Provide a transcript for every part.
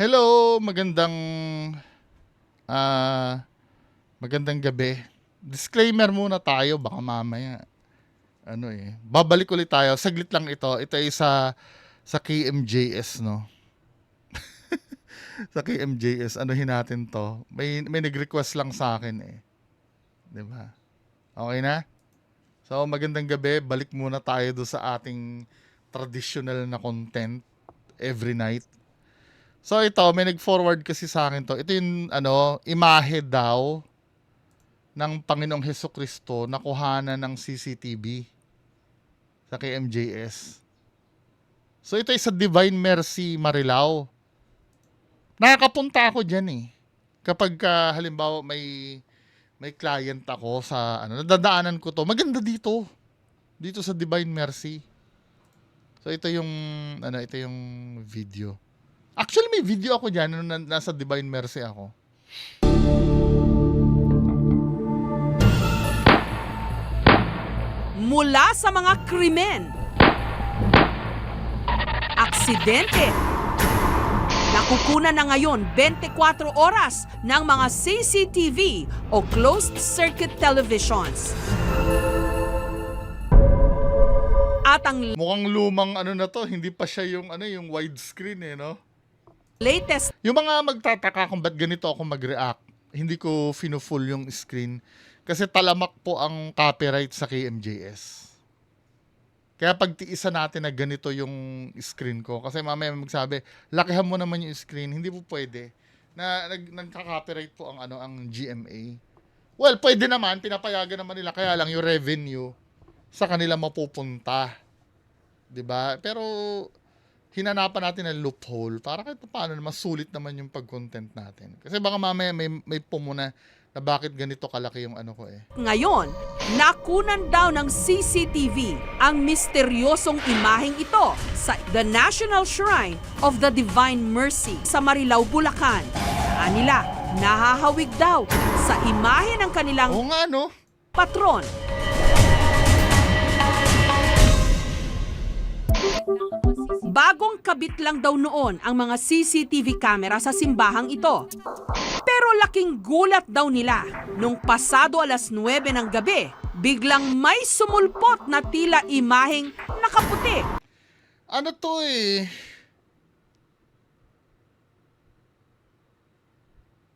Hello, magandang ah magandang gabi. Disclaimer muna tayo baka mamaya ano eh. Babalik ulit tayo. Saglit lang ito. Ito ay sa sa KMJS no. sa KMJS anuhin natin to. May may nag-request lang sa akin eh. 'Di ba? Okay na? So magandang gabi. Balik muna tayo do sa ating traditional na content every night. So ito, may nag-forward kasi sa akin to. Ito yung ano, imahe daw ng Panginoong Heso Kristo na kuhanan ng CCTV sa KMJS. So ito ay sa Divine Mercy Marilao. Nakakapunta ako diyan eh. Kapag ka, halimbawa may may client ako sa ano, nadadaanan ko to. Maganda dito. Dito sa Divine Mercy. So ito yung ano, ito yung video. Actually may video ako diyan nung na- nasa Divine Mercy ako. mula sa mga krimen, aksidente, nakukunan na ngayon 24 oras ng mga CCTV o closed-circuit televisions. At ang Mukhang lumang ano na to, hindi pa siya yung ano yung widescreen eh, no? Latest Yung mga magtataka kung ba't ganito ako mag-react, hindi ko fino-full yung screen kasi talamak po ang copyright sa KMJS. Kaya pagtiisa natin na ganito yung screen ko kasi mamaya magsabi, lakihan mo naman yung screen, hindi po pwede. Na nag nagka-copyright po ang ano ang GMA. Well, pwede naman, pinapayagan naman nila kaya lang yung revenue sa kanila mapupunta. 'Di ba? Pero hinanapan natin ng loophole para kahit paano naman sulit naman yung pag-content natin. Kasi baka mamaya may, may pumuna na bakit ganito kalaki yung ano ko eh. ngayon, nakunan daw ng CCTV ang misteryosong imaheng ito sa The National Shrine of the Divine Mercy sa Marilao, Bulacan. Anila, nahahawig daw sa imahe ng kanilang Oo nga no? patron. Bagong kabit lang daw noon ang mga CCTV camera sa simbahang ito. Pero laking gulat daw nila nung pasado alas 9 ng gabi, biglang may sumulpot na tila imaheng nakaputi. Ano to eh?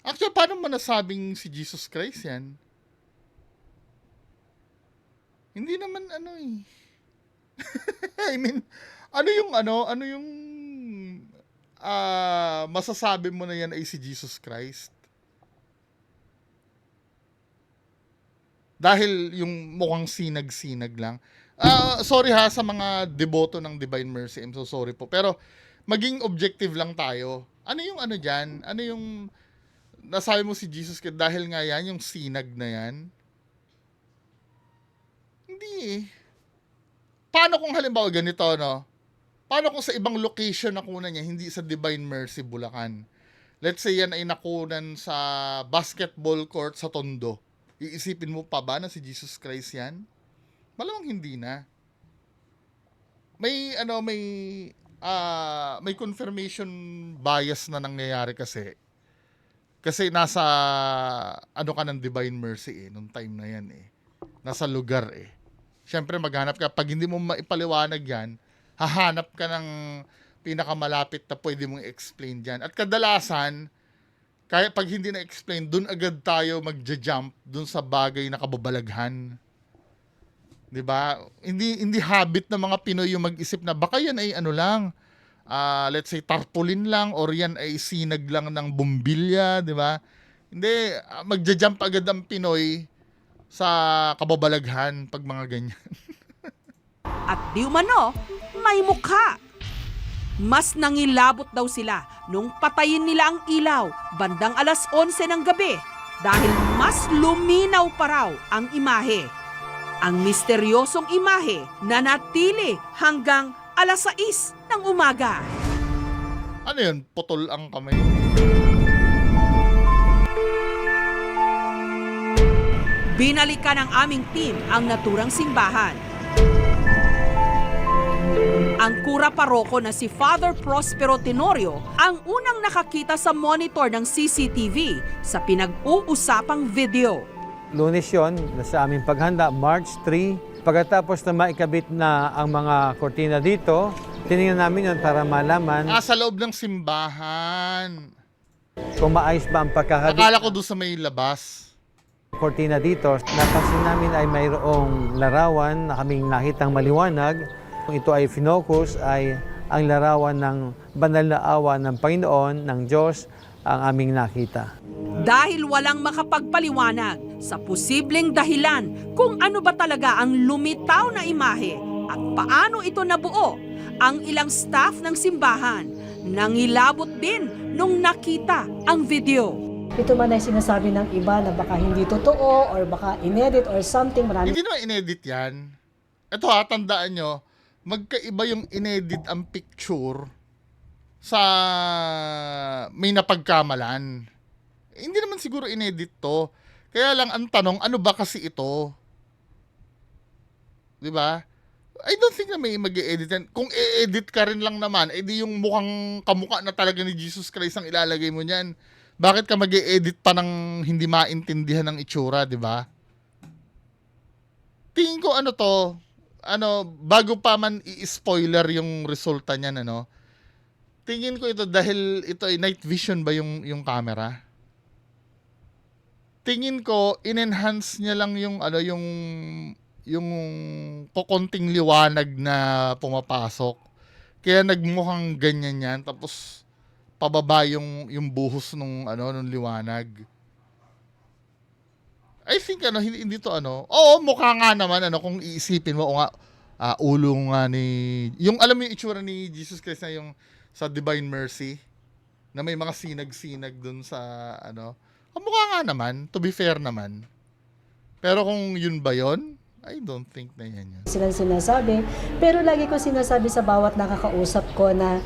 Actually, paano mo nasabing si Jesus Christ yan? Hindi naman ano eh. I mean, ano yung ano, ano yung ah masasabi mo na yan ay si Jesus Christ? Dahil yung mukhang sinag-sinag lang. Ah, sorry ha sa mga deboto ng Divine Mercy. I'm so sorry po. Pero maging objective lang tayo. Ano yung ano diyan? Ano yung nasabi mo si Jesus Christ dahil nga yan yung sinag na yan? Hindi eh. Paano kung halimbawa ganito, no? Paano kung sa ibang location nakunan niya, hindi sa Divine Mercy, Bulacan? Let's say yan ay nakunan sa basketball court sa Tondo. Iisipin mo pa ba na si Jesus Christ yan? Malamang hindi na. May ano may ah may confirmation bias na nangyayari kasi. Kasi nasa ano ka ng Divine Mercy eh nung time na yan eh. Nasa lugar eh. Siyempre maghanap ka pag hindi mo maipaliwanag yan, hahanap ka ng pinakamalapit na pwede mong explain diyan. At kadalasan kaya pag hindi na explain, dun agad tayo magja-jump dun sa bagay na kababalaghan. 'Di ba? Hindi hindi habit ng mga Pinoy yung mag-isip na baka yan ay ano lang, ah, let's say tarpaulin lang or yan ay sinag lang ng bumbilya, 'di ba? Hindi ah, magja-jump agad ang Pinoy sa kababalaghan pag mga ganyan. At di umano, may mukha. Mas nangilabot daw sila nung patayin nila ang ilaw bandang alas 11 ng gabi dahil mas luminaw pa raw ang imahe. Ang misteryosong imahe na natili hanggang alas 6 ng umaga. ano yun? Putol ang kamay. Binalikan ng aming team ang naturang simbahan. Ang kura paroko na si Father Prospero Tenorio ang unang nakakita sa monitor ng CCTV sa pinag-uusapang video. Lunes yon, sa aming paghanda, March 3. Pagkatapos na maikabit na ang mga kortina dito, tinignan namin yun para malaman Ah, sa loob ng simbahan. kung maayos ba ang pagkakabit Akala ko doon sa may labas. ng kortina dito. Napansin namin ay mayroong larawan na kaming nakitang maliwanag. Kung ito ay finokus, ay ang larawan ng banal na awa ng Panginoon, ng Diyos, ang aming nakita. Dahil walang makapagpaliwanag sa posibleng dahilan kung ano ba talaga ang lumitaw na imahe at paano ito nabuo, ang ilang staff ng simbahan nangilabot din nung nakita ang video. Ito man ay sinasabi ng iba na baka hindi totoo or baka inedit or something. Marami Hindi naman inedit yan. Ito ha, tandaan nyo, magkaiba yung inedit ang picture sa may napagkamalan. Hindi naman siguro inedit to. Kaya lang ang tanong, ano ba kasi ito? 'Di ba? I don't think na may mag edit. Kung i-edit ka rin lang naman, edi yung mukhang kamukha na talaga ni Jesus Christ ang ilalagay mo niyan. Bakit ka mag edit pa ng hindi maintindihan ng itsura, di ba? tingin ko ano to, ano, bago pa man i-spoiler yung resulta niyan, ano, tingin ko ito dahil ito ay night vision ba yung, yung camera? Tingin ko, in-enhance niya lang yung, ano, yung, yung kukunting liwanag na pumapasok. Kaya nagmukhang ganyan yan, tapos pababa yung, yung buhos nung, ano, nung liwanag. I think ano hindi, hindi to ano. Oo, mukha nga naman ano kung iisipin mo o nga ah, ulo nga ni yung alam mo yung itsura ni Jesus Christ na yung sa Divine Mercy na may mga sinag-sinag dun sa ano. Ang mukha nga naman, to be fair naman. Pero kung yun ba yun, I don't think na yan yun. silang sinasabi. Pero lagi ko sinasabi sa bawat nakakausap ko na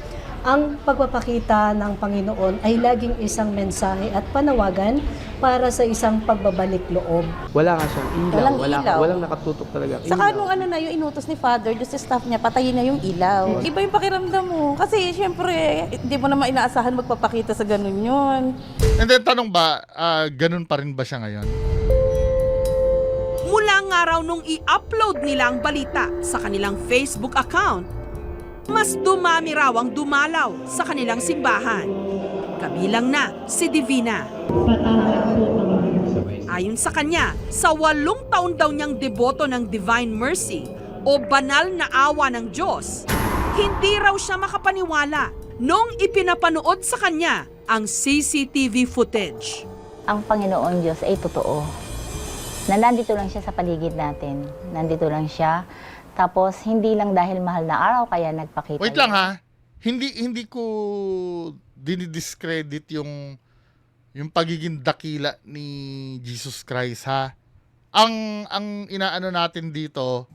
ang pagpapakita ng Panginoon ay laging isang mensahe at panawagan para sa isang pagbabalik loob. Wala nga siyang ilaw. Walang wala, ilaw. Walang nakatutok talaga. Saka nung ano na yung inutos ni Father, doon sa staff niya, patayin na yung ilaw. Iba yung pakiramdam mo. Kasi syempre, hindi mo naman inaasahan magpapakita sa ganun yun. And then tanong ba, ah, ganun pa rin ba siya ngayon? Mula nga raw nung i-upload nila ang balita sa kanilang Facebook account, mas dumami raw ang dumalaw sa kanilang simbahan. Kabilang na si Divina. Ayon sa kanya, sa walong taon daw niyang deboto ng Divine Mercy o banal na awa ng Diyos, hindi raw siya makapaniwala nung ipinapanood sa kanya ang CCTV footage. ang Panginoon Diyos ay totoo. Na nandito lang siya sa paligid natin. Nandito lang siya. Tapos, hindi lang dahil mahal na araw kaya nagpakita. Wait yun. lang ha. Hindi hindi ko dinidiscredit yung yung pagiging dakila ni Jesus Christ ha. Ang ang inaano natin dito,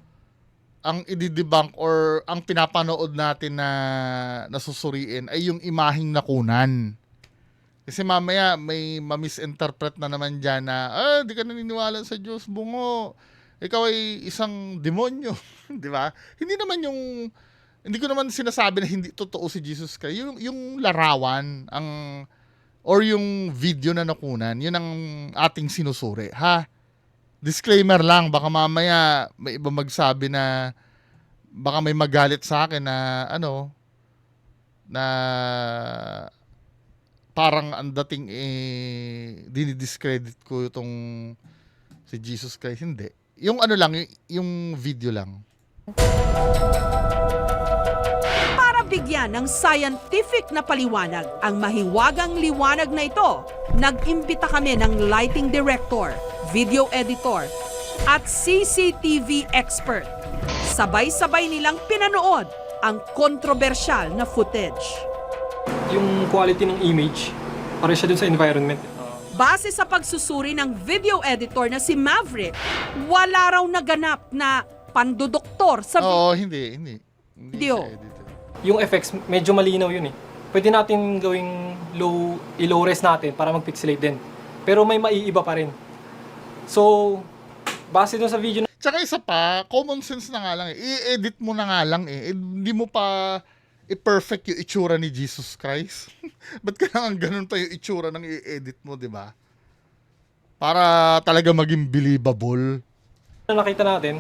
ang ididebunk or ang pinapanood natin na nasusuriin ay yung imaheng nakunan. Kasi mamaya may ma-misinterpret na naman dyan na, ah, di ka naniniwala sa Diyos, bungo. Ikaw ay isang demonyo. di ba? Hindi naman yung, hindi ko naman sinasabi na hindi totoo si Jesus Christ. Yung, yung larawan, ang, or yung video na nakunan, yun ang ating sinusuri. Ha? Disclaimer lang, baka mamaya may iba magsabi na, baka may magalit sa akin na, ano, na parang ang dating eh dinidiscredit ko itong si Jesus Christ hindi yung ano lang yung, yung video lang Para bigyan ng scientific na paliwanag ang mahiwagang liwanag na ito, nag-imbita kami ng lighting director, video editor, at CCTV expert. Sabay-sabay nilang pinanood ang kontrobersyal na footage. yung quality ng image, para siya dun sa environment. Base sa pagsusuri ng video editor na si Maverick, wala raw naganap na pandudoktor sa oo hindi hindi hindi Video. siya edited. Yung effects, medyo malinaw yun eh. Pwede natin gawing low, i-low res natin para mag-pixelate din. Pero may maiiba pa rin. So, base dun sa video Tsaka isa pa, common sense na nga lang eh. I-edit mo na nga lang eh. Eh, Hindi mo pa i-perfect yung itsura ni Jesus Christ. Ba't kailangan ganun pa yung itsura ng i-edit mo, di ba? Para talaga maging believable. Na nakita natin,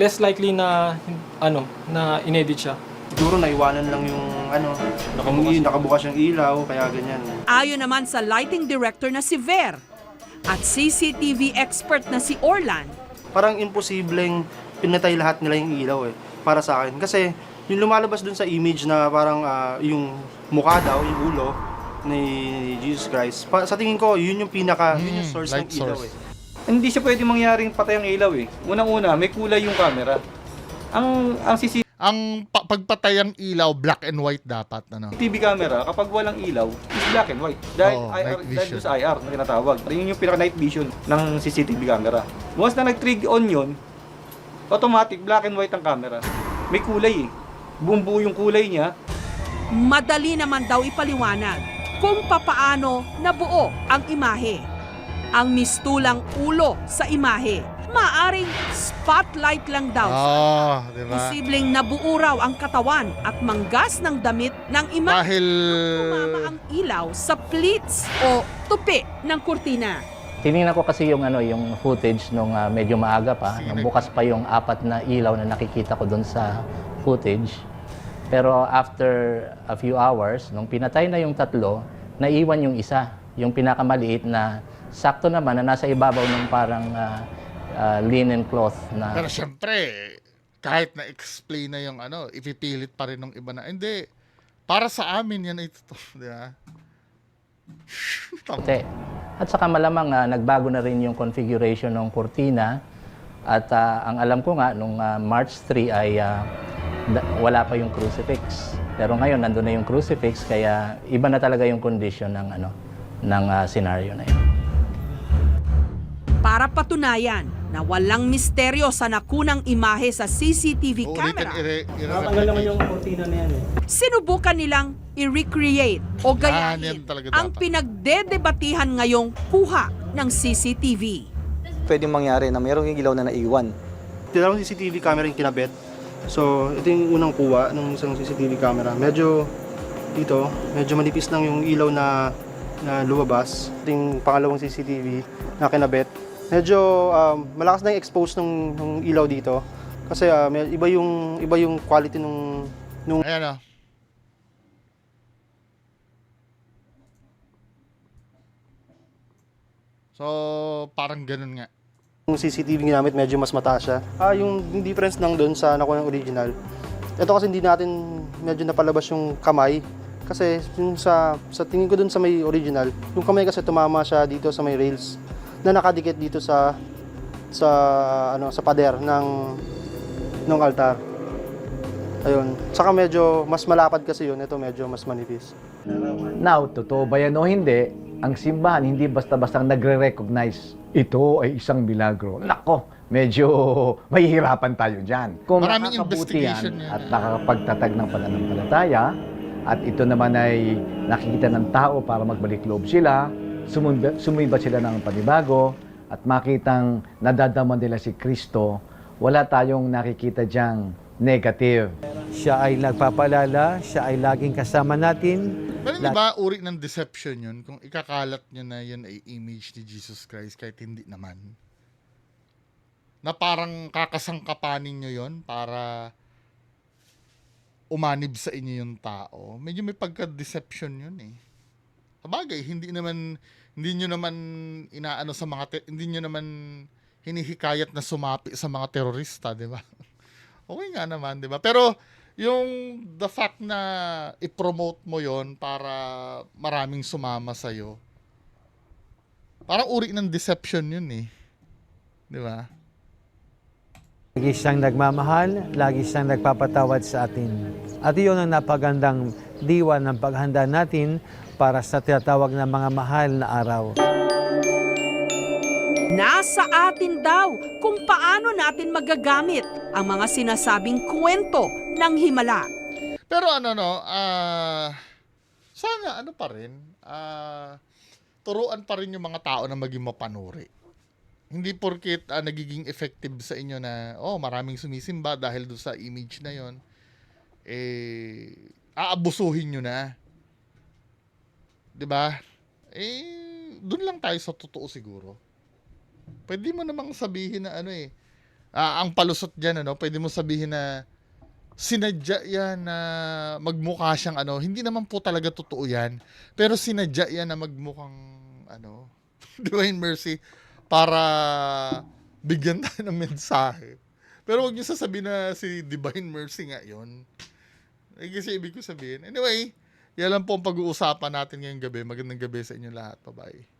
less likely na, ano, na inedit siya. Siguro naiwanan lang yung ano, nakabukas, nakabukas yung ilaw, kaya ganyan. Ayon naman sa lighting director na si Ver at CCTV expert na si Orlan, Parang imposibleng pinatay lahat nila yung ilaw eh, para sa akin. Kasi yung lumalabas dun sa image na parang ah, yung mukha daw, yung ulo ni Jesus Christ, pa- sa tingin ko, yun yung pinaka, yun yung Mm, source ng ilaw source. eh. Hindi siya pwede mangyaring patay ang ilaw eh. Unang-una, may kulay yung camera. Ang ang CCTV Ang pa- pagpatayang ilaw, black and white dapat. Ano? camera, kapag walang ilaw, is black and white. Dahil, Oo, IR, night dahil sa IR na tinatawag. Yun yung pinaka-night vision ng CCTV camera. Once na nag-trig on yun, automatic black and white ang camera. May kulay eh. Buong buo yung kulay niya. madali naman daw ipaliwanag kung papaano nabuo ang imahe. Ang mistulang ulo sa imahe, maaring spotlight lang daw. Oh, di ba? Posibleng nabuo raw ang katawan at manggas ng damit ng imahe. Dahil... Tumama ang ilaw sa pleats o tupi ng kurtina. Tiningnan ko kasi yung ano yung footage nung ah, medyo maaga pa, nung bukas pa yung apat na ilaw na nakikita ko doon sa footage. Pero after a few hours, nung pinatay na yung tatlo, naiwan yung isa, yung pinakamaliit na sakto naman na nasa ibabaw ng parang ah, ah, linen cloth na Pero syempre, kahit na-explain na yung ano, ipipilit pa rin ng iba na, hindi, para sa amin yan ito, di ba? puti. At saka malamang ah, nagbago na rin yung configuration ng kurtina. At ah, ang alam ko nga, nung ah, March 3 ay da- wala pa yung crucifix. Pero ngayon, nandun na yung crucifix, kaya iba na talaga yung condition ng, ano, ng ah, scenario na yun. Para patunayan na walang misteryo sa nakunang imahe sa CCTV Uulitin, camera, Natanggal naman yung cortina na yan eh. sinubukan nilang i-recreate o Yan, gayahin ang pinagdedebatihan ngayong kuha ng CCTV. pwedeng mangyari na mayroong ilaw na naiwan. Dalawang CCTV camera yung kinabit. So, ito yung unang kuha ng isang CCTV camera. Medyo dito, medyo manipis lang yung ilaw na na lumabas. Ito yung pangalawang CCTV na kinabit. Medyo um, malakas na yung expose ng, ng ilaw dito. Kasi ah, may- iba yung iba yung quality nung nung Ayan o. So, parang ganun nga. Yung CCTV ginamit medyo mas mataas siya. Ah, yung, difference lang doon sa nakuha ng original. Ito kasi hindi natin medyo napalabas yung kamay. Kasi yung sa, sa tingin ko doon sa may original, yung kamay kasi tumama siya dito sa may rails na nakadikit dito sa sa ano sa pader ng ng altar. Ayun. Saka medyo mas malapad kasi yun. Ito medyo mas manipis. Now, totoo ba yan o hindi, ang simbahan hindi basta-bastang nagre-recognize ito ay isang milagro. Nako, medyo mahihirapan tayo dyan. Kung Maraming investigation yan. at nakakapagtatag ng pananampalataya, at ito naman ay nakikita ng tao para magbalik loob sila, sumumba, sumiba sila ng panibago, at makitang nadadaman nila si Kristo, wala tayong nakikita diyang negative. Siya ay nagpapalala, siya ay laging kasama natin, Pero di ba uri ng deception yun? Kung ikakalat nyo na yun ay image ni Jesus Christ kahit hindi naman. Na parang kakasangkapanin nyo yun para umanib sa inyo yung tao. Medyo may pagka-deception yun eh. Sabagay, hindi naman hindi nyo naman inaano sa mga te- hindi nyo naman hinihikayat na sumapi sa mga terorista, di ba? okay nga naman, di ba? Pero yung the fact na i-promote mo yon para maraming sumama sa'yo, parang uri ng deception yun eh. Di ba? Lagi siyang nagmamahal, lagi siyang nagpapatawad sa atin. At iyon ang napagandang diwa ng paghanda natin para sa tinatawag na mga mahal na araw. Nasa atin daw kung paano natin magagamit ang mga sinasabing kwento ng himala. Pero ano no, ah sana ano pa rin, ah turuan pa rin yung mga tao na maging mapanuri. Hindi porket ah, nagiging effective sa inyo na, oh, maraming sumisimba dahil do sa image na yon eh, aabusuhin nyo na. ba? Eh, doon lang tayo sa totoo siguro. Pwede mo namang sabihin na ano eh, ah, ang palusot diyan ano, pwede mo sabihin na sinadya yan na magmukha siyang ano, hindi naman po talaga totoo yan, pero sinadya yan na magmukhang ano, Divine Mercy para bigyan tayo ng mensahe. Pero wag niyo sasabihin na si Divine Mercy nga yon. Eh, kasi ibig ko sabihin. Anyway, yan lang po ang pag-uusapan natin ngayong gabi. Magandang gabi sa inyo lahat. Bye-bye.